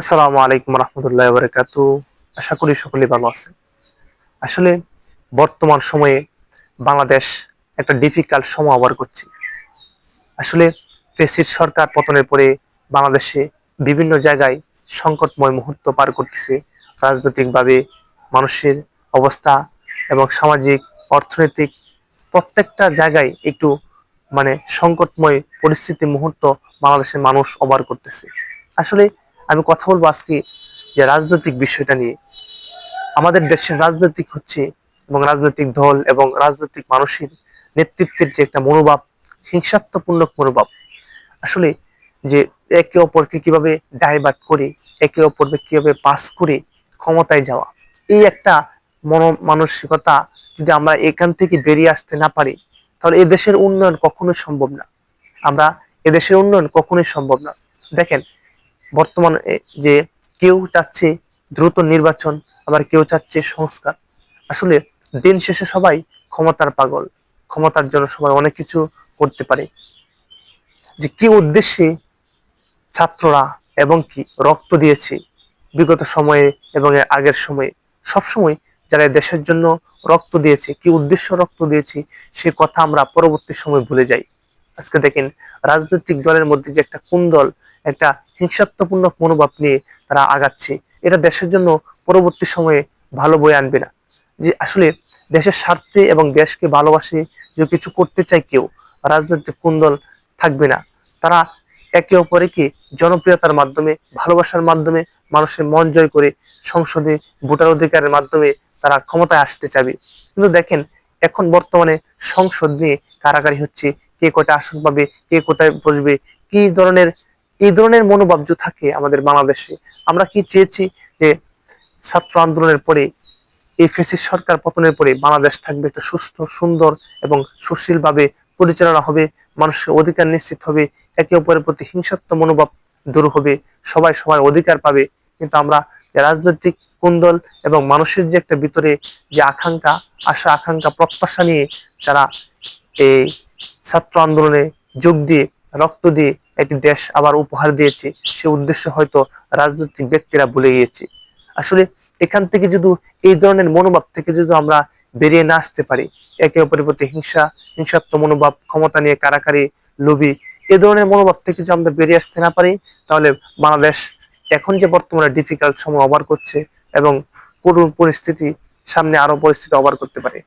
আসসালামু আলাইকুম রহমতুল্লাহ বরকাত। আশা করি সকলে ভালো আছেন। আসলে বর্তমান সময়ে বাংলাদেশ একটা ডিফিকাল্ট সময় আবার করছে। আসলে ফেসির সরকার পতনের পরে বাংলাদেশে বিভিন্ন জায়গায় সংকটময় মুহূর্ত পার করতেছে। রাজনৈতিকভাবে মানুষের অবস্থা এবং সামাজিক, অর্থনৈতিক প্রত্যেকটা জায়গায় একটু মানে সংকটময় পরিস্থিতি মুহূর্ত বাংলাদেশের মানুষ অবার করতেছে। আসলে আমি কথা বলব আজকে যে রাজনৈতিক বিষয়টা নিয়ে। আমাদের দেশের রাজনৈতিক হচ্ছে এবং রাজনৈতিক দল এবং রাজনৈতিক মানুষের নেতৃত্বের যে একটা মনোভাব হিংসাত্মপূর্ণ মনোভাব। আসলে যে একে অপরকে কীভাবে ডাইভার্ট করে, একে অপরকে কীভাবে পাস করে ক্ষমতায় যাওয়া, এই একটা মন মানসিকতা যদি আমরা এখান থেকে বেরিয়ে আসতে না পারি, তাহলে এই দেশের উন্নয়ন কখনোই সম্ভব না। আমরা এদেশের উন্নয়ন কখনোই সম্ভব না। দেখেন বর্তমানে যে কেউ চাচ্ছে দ্রুত নির্বাচন, আবার কেউ চাচ্ছে সংস্কার। আসলে দিন শেষে সবাই ক্ষমতার পাগল, ক্ষমতার জন্য সবাই অনেক কিছু করতে পারে। যে কি উদ্দেশ্যে ছাত্ররা এবং কি রক্ত দিয়েছে বিগত সময়ে এবং আগের সময়ে? সবসময় যারা দেশের জন্য রক্ত দিয়েছে, কি উদ্দেশ্য রক্ত দিয়েছে, সে কথা আমরা পরবর্তী সময় ভুলে যাই। আজকে দেখেন, রাজনৈতিক দলের মধ্যে যে একটা কুন্দল একটা হিংসাত্মপূর্ণ মনোভাব নিয়ে তারা আগাচ্ছে, এটা দেশের জন্য পরবর্তী সময়ে ভালো বই আনবে না। যে আসলে দেশের স্বার্থে এবং দেশকে ভালোবাসে যে কিছু করতে চায় কেউ, রাজনৈতিক কুন্দল থাকবে না। তারা একে অপরকে জনপ্রিয়তার মাধ্যমে, ভালোবাসার মাধ্যমে, মানুষের মন জয় করে সংসদে ভোটার অধিকারের মাধ্যমে তারা ক্ষমতায় আসতে চাবে। কিন্তু দেখেন, এখন বর্তমানে সংসদ নিয়ে কারাকারি হচ্ছে কে কটা আসন পাবে, কে কোথায় বসবে, কি ধরনের, এই ধরনের মনোভাব যে থাকে আমাদের বাংলাদেশে, আমরা কি চেয়েছি যে ছাত্র আন্দোলনের পরে এই ফেসিস সরকার পতনের পরে বাংলাদেশ থাকবে একটা সুস্থ, সুন্দর এবং সুশীলভাবে পরিচালনা হবে, মানুষের অধিকার নিশ্চিত হবে, একে অপরের প্রতি হিংসাত্ম মনোভাব দূর হবে, সবাই সবার অধিকার পাবে। কিন্তু আমরা রাজনৈতিক কুন্দল এবং মানুষের যে একটা ভিতরে যে আকাঙ্ক্ষা, আশা, আকাঙ্ক্ষা, প্রত্যাশা নিয়ে যারা এই ছাত্র আন্দোলনে যোগ দিয়ে, রক্ত দিয়ে একটি দেশ আবার উপহার দিয়েছে। সে উদ্দেশ্য হয়তো রাজনৈতিক ব্যক্তিরা ভুলে গিয়েছে। আসলে এখান থেকে যদি এই ধরনের মনোভাব থেকে যদি আমরা বেরিয়ে না আসতে পারি, একে অপরের প্রতি হিংসা হিংসাত্ম মনোভাব, ক্ষমতা নিয়ে কারাকারি, লোভী, এ ধরনের মনোভাব থেকে যদি আমরা বেরিয়ে আসতে না পারি, তাহলে বাংলাদেশ এখন যে বর্তমানে ডিফিকাল্ট সময় অবার করছে এবং করুণ পরিস্থিতি সামনে আরও পরিস্থিতি অবার করতে পারে।